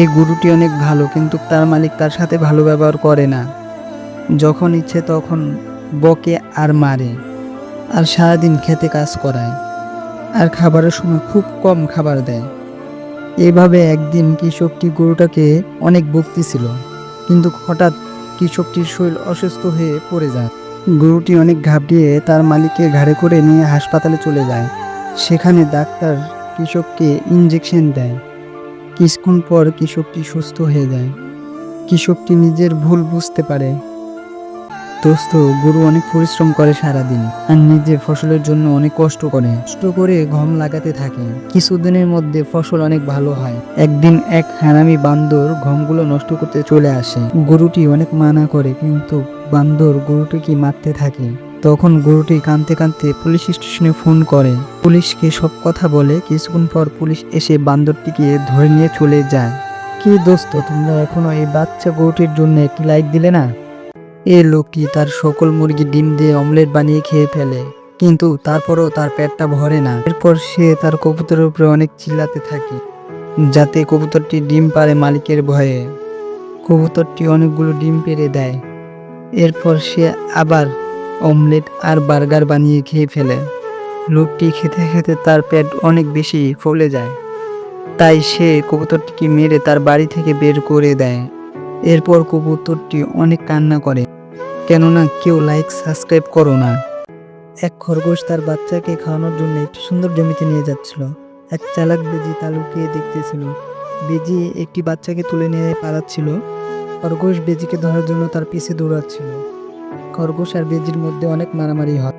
এই গরুটি অনেক ভালো, কিন্তু তার মালিক তার সাথে ভালো ব্যবহার করে না। যখন ইচ্ছে তখন বকে আর মারে, আর সারাদিন খেতে কাজ করায়, আর খাবারের সময় খুব কম খাবার দেয়। এভাবে একদিন কৃষকটি গরুটাকে অনেক বকতেছিল, কিন্তু হঠাৎ কৃষকটির শরীর অসুস্থ হয়ে পড়ে যায়। গরুটি অনেক ঘাবড়িয়ে তার মালিককে ঘাড়ে করে নিয়ে হাসপাতালে চলে যায়। সেখানে ডাক্তার কৃষককে ইঞ্জেকশন দেয়। কিছুক্ষণ পর কৃষকটি সুস্থ হয়ে যায়। কৃষকটি নিজের ভুল বুঝতে পারে। দোস্ত, গরু অনেক পরিশ্রম করে সারাদিন আর নিজে ফসলের জন্য অনেক কষ্ট করে। কষ্ট করে ঘম লাগাতে থাকে। কিছুদিনের মধ্যে ফসল অনেক ভালো হয়। একদিন এক হারামি বান্দর গমগুলো নষ্ট করতে চলে আসে। গরুটি অনেক মানা করে, কিন্তু বান্দর গরুটিকে মারতে থাকে। তখন গরুটি কাঁদতে কাঁদতে পুলিশ স্টেশনে ফোন করে। পুলিশকে সব কথা বলে কিছুক্ষণ পর পুলিশ এসে বান্দরটিকে ধরে নিয়ে চলে যায়। কি দোস্ত, তোমরা এখনও এই বাচ্চা গরুটির জন্য একটি লাইক দিলে না? এ লোকটি তার সকল মুরগি ডিম দিয়ে অমলেট বানিয়ে খেয়ে ফেলে, কিন্তু তারপরও তার পেটটা ভরে না। এরপর সে তার কবুতরের উপরে অনেক চিল্লাতে থাকে, যাতে কবুতরটি ডিম পারে মালিকের ভয়ে। কবুতরটি অনেকগুলো ডিম পেড়ে দেয়। এরপর সে আবার অমলেট আর বার্গার বানিয়ে খেয়ে ফেলে। লোকটি খেতে খেতে তার পেট অনেক বেশি ফলে যায়। তাই সে কবুতরটিকে মেরে তার বাড়ি থেকে বের করে দেয়। এরপর কবুতরটি অনেক কান্না করে। কেননা কেউ লাইক, সাবস্ক্রাইব করো না। এক খরগোশ তার বাচ্চাকে খাওয়ানোর জন্য একটি সুন্দর জমিতে নিয়ে যাচ্ছিল। এক চালাক বেজি তা লুকিয়ে দেখতেছিল। বেজি একটি বাচ্চাকে তুলে নিয়ে পালাচ্ছিল। খরগোশ বেজিকে ধরার জন্য তার পিছে দৌড়াচ্ছিল। খরগোশ আর বেজির মধ্যে অনেক মারামারি হয়।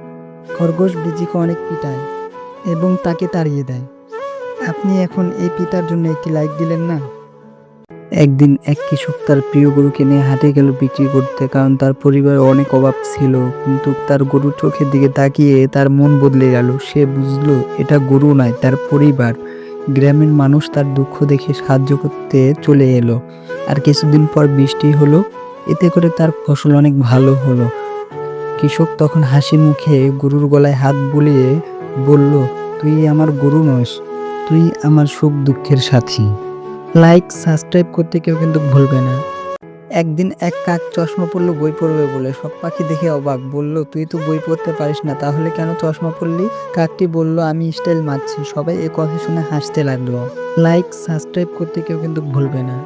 খরগোশ বেজিকে অনেক পিটায় এবং তাকে তাড়িয়ে দেয়। আপনি এখন এই পিতার জন্য একটি লাইক দিলেন না? একদিন এক কৃষক তার প্রিয় গরুকে নিয়ে হাটে গেল বিক্রি করতে কারণ তার পরিবার অনেক অভাব ছিল। কিন্তু তার গরুর চোখের দিকে তাকিয়ে তার মন বদলে গেল। সে বুঝলো, এটা গরু নয়, তার পরিবার। গ্রামের মানুষ তার দুঃখ দেখে সাহায্য করতে চলে এলো। আর কিছুদিন পর বৃষ্টি হলো। এতে করে তার ফসল অনেক ভালো হলো। কৃষক তখন হাসি মুখে গরুর গলায় হাত বুলিয়ে বলল, তুই আমার গরু নস, তুই আমার সুখ দুঃখের সাথী। লাইক সাবস্ক্রাইব করতে কেউ কিন্তু ভুলবে না। একদিন এক কাক চশমা পরলো, বই পড়বে বলে। সব পাখি দেখে অবাক, বলল, তুই তো বই পড়তে পারিস না, তাহলে কেন চশমা পড়লি কাকটি বলল, আমি স্টাইল মারছি। সবাই এ কথা শুনে হাসতে লাগল। লাইক সাবস্ক্রাইব করতে কেউ কিন্তু ভুলবে না।